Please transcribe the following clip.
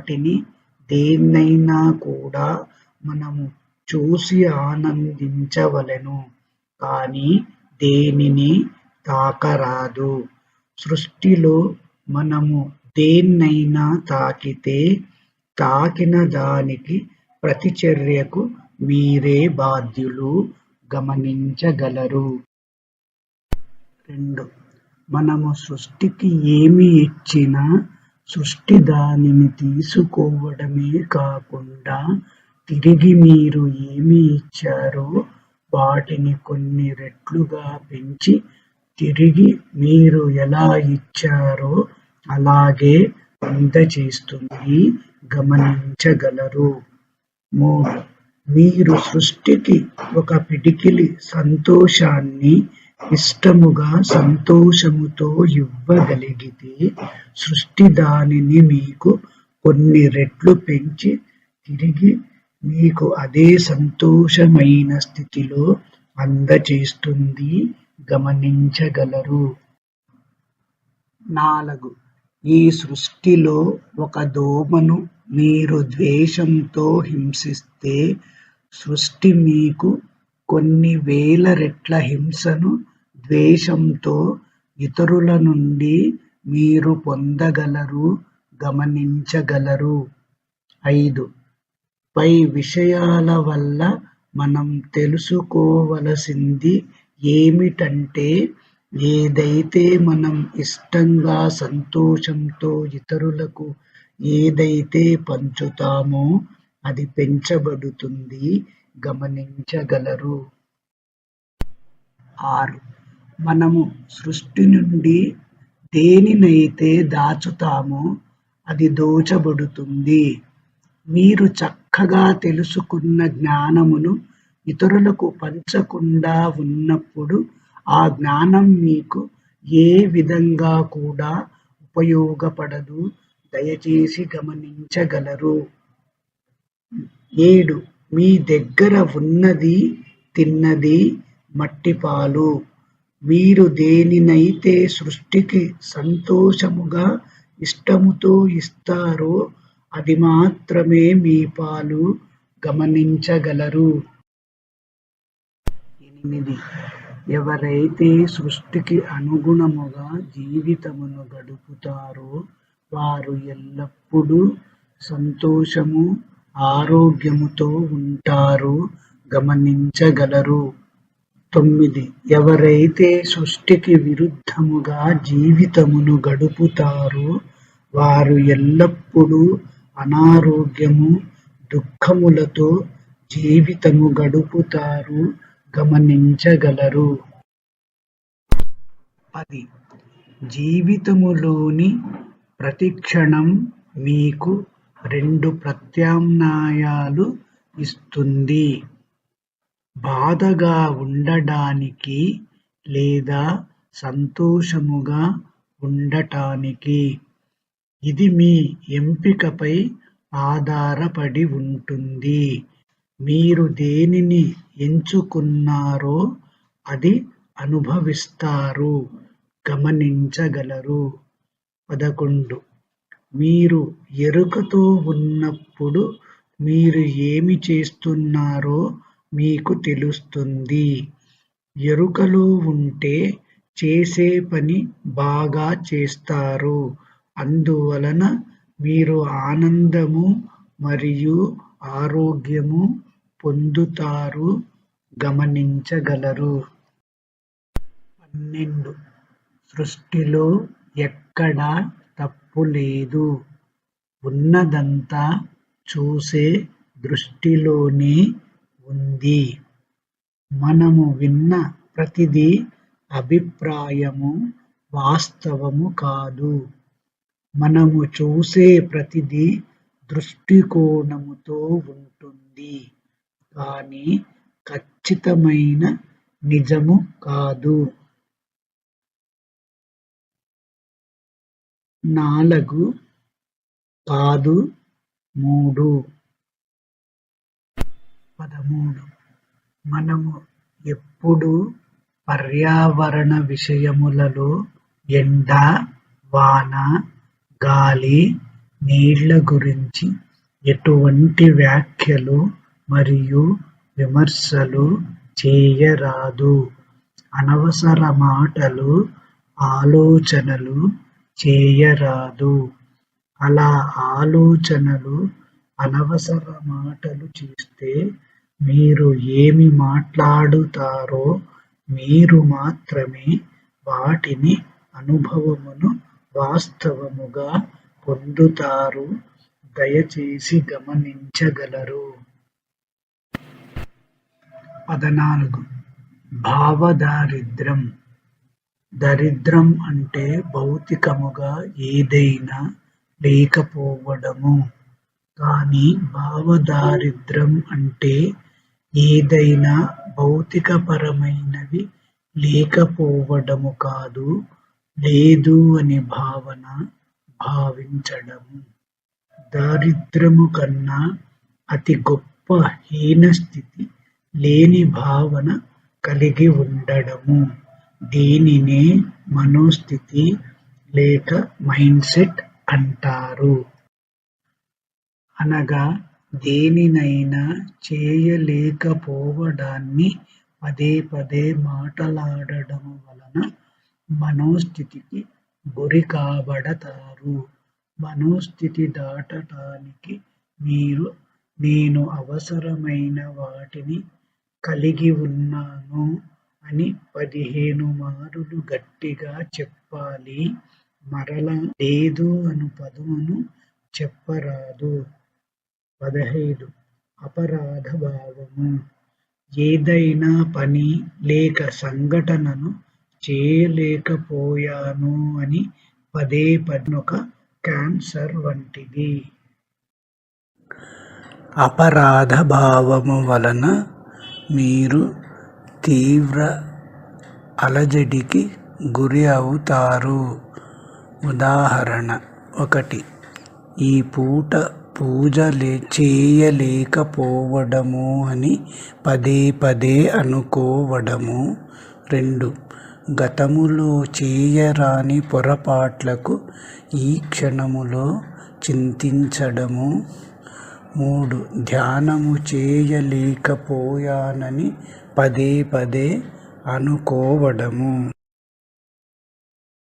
వాటిని దేన్నైనా కూడా మనము చూసి ఆనందించవలెను కానీ దేనిని తాకరాదు. సృష్టిలో మనము దేన్నైనా తాకితే తాకిన దానికి ప్రతిచర్యకు మీరే బాధ్యులు గమనించగలరు. రెండు మనము సృష్టికి ఏమి ఇచ్చినా సృష్టి దానిని తీసుకోవడమే కాకుండా తిరిగి మీరు ఏమి ఇచ్చారో వాటిని కొన్ని రెట్లుగా పెంచి తిరిగి మీరు ఎలా ఇచ్చారో అలాగే అందజేస్తుంది గమనించగలరు. మూడు మీరు సృష్టికి ఒక పిడికిలి సంతోషాన్ని ఇష్టముగా సంతోషముతో ఇవ్వగలిగితే సృష్టి దానిని మీకు కొన్ని రెట్లు పెంచి తిరిగి మీకు అదే సంతోషమైన స్థితిలో అందజేస్తుంది గమనించగలరు. నాలుగు ఈ సృష్టిలో ఒక దోమను మీరు ద్వేషంతో హింసిస్తే సృష్టి మీకు కొన్ని వేల రెట్ల హింసను ద్వేషంతో ఇతరుల నుండి మీరు పొందగలరు గమనించగలరు. ఐదు పై విషయాల వల్ల మనం తెలుసుకోవలసింది ఏమిటంటే ఏదైతే మనం ఇష్టంగా సంతోషంతో ఇతరులకు ఏదైతే పంచుతామో అది పెంచబడుతుంది గమనించగలరు. ఆరు మనము సృష్టి నుండి దేనినైతే దాచుతామో అది దోచబడుతుంది. మీరు చక్కగా తెలుసుకున్న జ్ఞానమును ఇతరులకు పంచకుండా ఉన్నప్పుడు ఆ జ్ఞానం మీకు ఏ విధంగా కూడా ఉపయోగపడదు దయచేసి గమనించగలరు. ఏడు మీ దగ్గర ఉన్నది తిన్నది మట్టిపాలు. మీరు దేనినైతే సృష్టికి సంతోషముగా ఇష్టముతో ఇస్తారో అది మాత్రమే మీ పాలు గమనించగలరు. ఎనిమిది ఎవరైతే సృష్టికి అనుగుణముగా జీవితమును గడుపుతారో వారు ఎల్లప్పుడూ సంతోషము ఆరోగ్యముతో ఉంటారు గమనించగలరు. తొమ్మిది ఎవరైతే సృష్టికి విరుద్ధముగా జీవితమును గడుపుతారో వారు ఎల్లప్పుడూ అనారోగ్యము దుఃఖములతో జీవితము గడుపుతారు గమనించగలరు. పది జీవితములోని ప్రతిక్షణం మీకు రెండు ప్రత్యామ్నాయాలు ఇస్తుంది. బాధగా ఉండటానికి లేదా సంతోషముగా ఉండటానికి. ఇది మీ ఎంపికపై ఆధారపడి ఉంటుంది. మీరు దేనిని ఎంచుకున్నారో అది అనుభవిస్తారు గమనించగలరు. పదకొండు మీరు ఎరుకతో ఉన్నప్పుడు మీరు ఏమి చేస్తున్నారో మీకు తెలుస్తుంది. ఎరుకలో ఉంటే చేసే పని బాగా చేస్తారు. అందువలన మీరు ఆనందము మరియు ఆరోగ్యము పొందుతారు గమనించగలరు. పన్నెండు సృష్టిలో ఎక్కడా తప్పు లేదు. ఉన్నదంతా చూసే దృష్టిలోనే ఉంది. మనము విన్న ప్రతిదీ అభిప్రాయము వాస్తవము కాదు. మనము చూసే ప్రతిదీ దృష్టికోణముతో ఉంటుంది కానీ ఖచ్చితమైన నిజము కాదు. నాలుగు కాదు మూడు పదమూడు. మనము ఎప్పుడు పర్యావరణ విషయములలో ఎండ, వాన, గాలి, నీళ్ళ గురించి ఎటువంటి వ్యాఖ్యలు మరియు విమర్శలు చేయరాదు. అనవసర మాటలు ఆలోచనలు చేయరాదు. అలా ఆలోచనలు అనవసర మాటలు చేస్తే మీరు ఏమి మాట్లాడుతారో మీరు మాత్రమే వాటిని అనుభవమును వాస్తవముగా పొందుతారు. దయచేసి గమనించగలరు. పదనాలుగు. భావదారిద్ర్యం. దరిద్రం అంటే భౌతికముగా ఏదైనా లేకపోవడము. కానీ భావదారిద్ర్యం అంటే ఏదైనా భౌతికపరమైనవి లేకపోవడము కాదు లేదు అని భావన భావించడము. దారిద్ర్యము కన్నా అతి గొప్ప హీనస్థితి లేని భావన కలిగి ఉండడము. దీనినే మనోస్థితి లేక మైండ్ సెట్ అంటారు. అనగా దేనినైనా చేయలేకపోవడాన్ని పదే పదే మాటలాడడము వలన మనోస్థితికి గురి కాబడతారు. మనోస్థితి దాటటానికి మీరు నేను అవసరమైన వాటిని కలిగి ఉన్నాను అని పదిహేను మారులు గట్టిగా చెప్పాలి. మరల లేదు అను పదమును చెప్పరాదు. పదహైదు అపరాధ భావము ఏదైనా పని లేక సంఘటనను చేయలేకపోయాను అని పదే పదొక క్యాన్సర్ వంటిది. అపరాధ భావము వలన మీరు తీవ్ర అలజడికి గురి అవుతారు. ఉదాహరణ ఒకటి. ఈ పూట పూజ చేయలేకపోవడము అని పదే పదే అనుకోవడము. రెండు గతములో చేయరాని పొరపాట్లకు ఈ క్షణములో చింతించడము. మూడు ధ్యానము చేయలేకపోయానని పదే పదే అనుకోవడము.